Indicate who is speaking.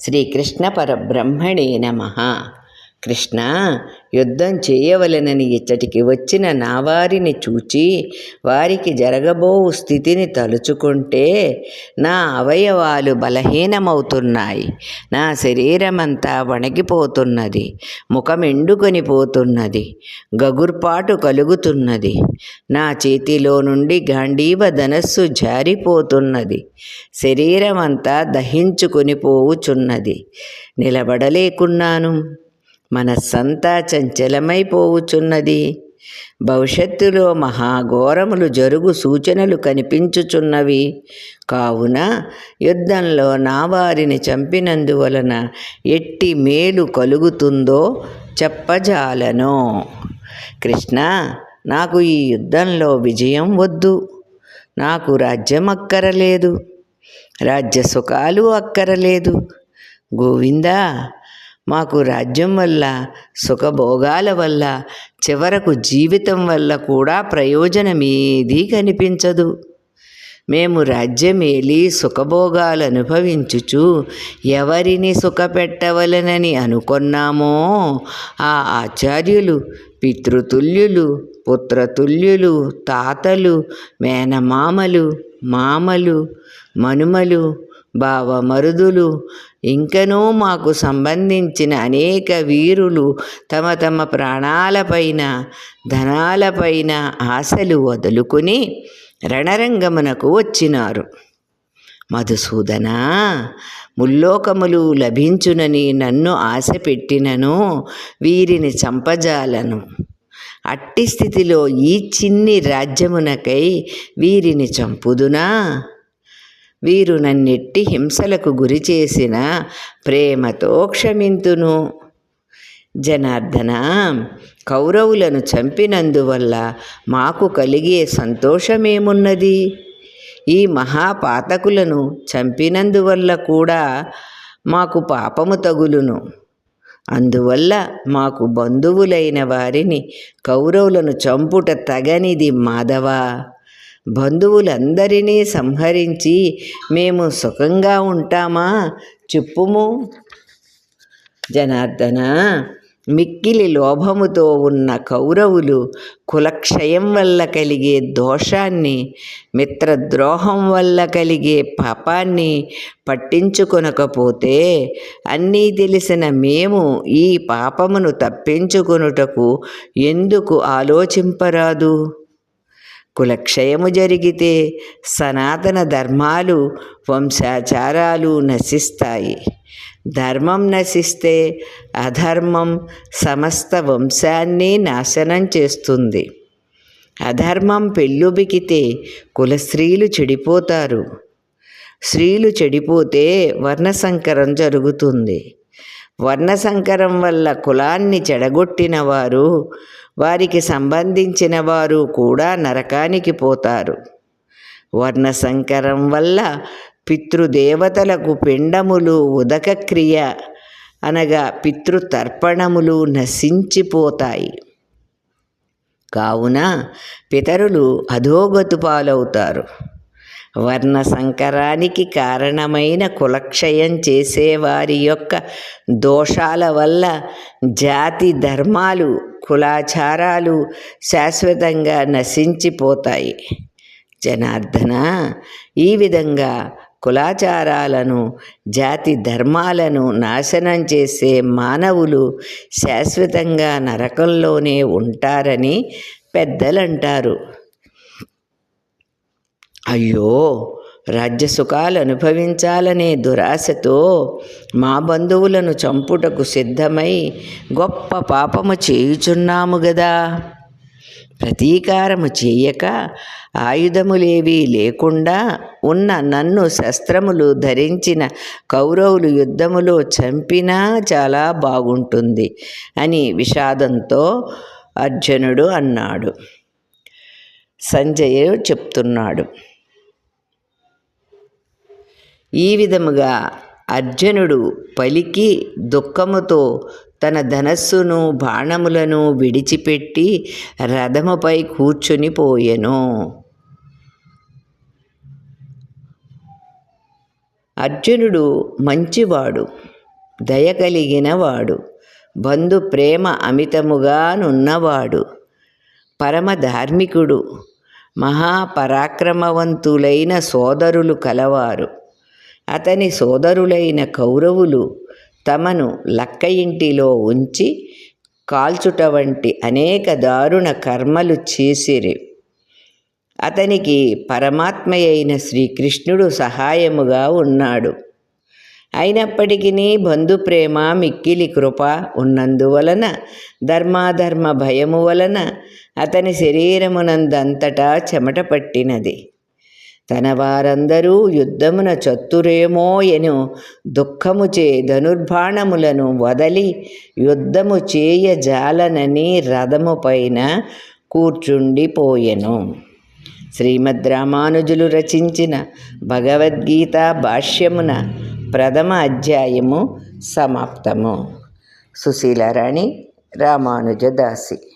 Speaker 1: శ్రీకృష్ణ పరబ్రహ్మణే నమ. కృష్ణ యుద్ధం చేయవలెనని ఇచ్చటికి వచ్చిన నా వారిని చూచి వారికి జరగబోవు స్థితిని తలుచుకుంటే నా అవయవాలు బలహీనమవుతున్నాయి. నా శరీరమంతా వణికిపోతున్నది. ముఖం ఎండుకొని పోతున్నది. గగుర్పాటు కలుగుతున్నది. నా చేతిలో నుండి గాంధీవ ధనస్సు జారిపోతున్నది. శరీరమంతా దహించుకొని పోవుచున్నది. నిలబడలేకున్నాను. మనస్సంతా చంచలమైపోవుచున్నది. భవిష్యత్తులో మహాఘోరములు జరుగు సూచనలు కనిపించుచున్నవి. కావున యుద్ధంలో నా వారిని చంపినందువలన ఎట్టి మేలు కలుగుతుందో చెప్పజాలను. కృష్ణ నాకు ఈ యుద్ధంలో విజయం వద్దు. నాకు రాజ్యం అక్కరలేదు. రాజ్య సుఖాలు అక్కరలేదు. గోవిందా మాకు రాజ్యం వల్ల సుఖభోగాల వల్ల చివరకు జీవితం వల్ల కూడా ప్రయోజనమేదీ కనిపించదు. మేము రాజ్యమేలి సుఖభోగాలు అనుభవించుచు ఎవరిని సుఖపెట్టవలనని అనుకున్నామో ఆ ఆచార్యులు పితృతుల్యులు పుత్రతుల్యులు తాతలు మేనమామలు మామలు మనుమలు బావమరుదులు ఇంకనూ మాకు సంబంధించిన అనేక వీరులు తమ తమ ప్రాణాలపైన ధనాలపైన ఆశలు వదులుకుని రణరంగమునకు వచ్చినారు. మధుసూదన ముల్లోకములు లభించునని నన్ను ఆశ పెట్టినను వీరిని చంపజాలను. అట్టి స్థితిలో ఈ చిన్ని రాజ్యమునకై వీరిని చంపుదునా? వీరు నన్నెట్టి హింసలకు గురి చేసిన ప్రేమతో క్షమింతును. జనార్దన కౌరవులను చంపినందువల్ల మాకు కలిగే సంతోషమేమున్నది? ఈ మహాపాతకులను చంపినందువల్ల కూడా మాకు పాపము తగులును. అందువల్ల మాకు బంధువులైన వారిని కౌరవులను చంపుట తగనిది మాధవ? బంధువులందరినీ సంహరించి మేము సుఖంగా ఉంటామా? చెప్పుము. జనార్దన మిక్కిలి లోభముతో ఉన్న కౌరవులు కులక్షయం వల్ల కలిగే దోషాన్ని మిత్రద్రోహం వల్ల కలిగే పాపాన్ని పట్టించుకొనకపోతే అన్నీ తెలిసిన మేము ఈ పాపమును తప్పించుకొనుటకు ఎందుకు ఆలోచింపరాదు? కులక్షయము జరిగితే సనాతన ధర్మాలు వంశాచారాలు నశిస్తాయి. ధర్మం నశిస్తే అధర్మం సమస్త వంశాన్ని నాశనం చేస్తుంది. అధర్మం పెళ్ళుబికితే కుల స్త్రీలు చెడిపోతారు. స్త్రీలు చెడిపోతే వర్ణసంకరం జరుగుతుంది. వర్ణసంకరం వల్ల కులాన్ని చెడగొట్టిన వారు వారికి సంబంధించిన వారు కూడా నరకానికి పోతారు. వర్ణసంకరం వల్ల పితృదేవతలకు పిండములు ఉదకక్రియ అనగా పితృతర్పణములు నశించిపోతాయి. కావున పితరులు అధోగతు పాలవుతారు వర్ణ సంకరానికి కారణమైన కులక్షయం చేసేవారి యొక్క దోషాల వల్ల జాతి ధర్మాలు కులాచారాలు శాశ్వతంగా నశించిపోతాయి. జనార్దన ఈ విధంగా కులాచారాలను జాతి ధర్మాలను నాశనం చేసే మానవులు శాశ్వతంగా నరకంలోనే ఉంటారని పెద్దలంటారు. అయ్యో రాజ్య సుఖాలు అనుభవించాలనే దురాశతో మా బంధువులను చంపుటకు సిద్ధమై గొప్ప పాపము చేయుచున్నాము గదా. ప్రతీకారము చేయక ఆయుధములేవీ లేకుండా ఉన్న నన్ను శస్త్రములు ధరించిన కౌరవులు యుద్ధములో చంపినా చాలా బాగుంటుంది అని విషాదంతో అర్జునుడు అన్నాడు. సంజయ్ చెప్తున్నాడు. ఈ విధముగా అర్జునుడు పలికి దుఃఖముతో తన ధనస్సును బాణములను విడిచిపెట్టి రథముపై కూర్చుని పోయెను. అర్జునుడు మంచివాడు దయ కలిగినవాడు బంధు ప్రేమ అమితముగా నున్నవాడు పరమ ధార్మికుడు మహాపరాక్రమవంతులైన సోదరులు కలవారు. అతని సోదరులైన కౌరవులు తమను లక్క ఇంటిలో ఉంచి కాల్చుట వంటి అనేక దారుణ కర్మలు చేసిరి. అతనికి పరమాత్మయైన శ్రీకృష్ణుడు సహాయముగా ఉన్నాడు. అయినప్పటికీ బంధుప్రేమ మిక్కిలి కృప ఉన్నందువలన ధర్మాధర్మ భయము వలన అతని శరీరమునందంతటా చెమట పట్టినది తన వారందరూ యుద్ధమున చత్తురేమో ఎను దుఃఖముచే ధనుర్బాణములను వదలి యుద్ధము చేయ జాలనని రథము పైన కూర్చుండిపోయెను. శ్రీమద్ రామానుజులు రచించిన భగవద్గీత భాష్యమున ప్రథమ అధ్యాయము సమాప్తము. సుశీలారాణి రామానుజదాసి.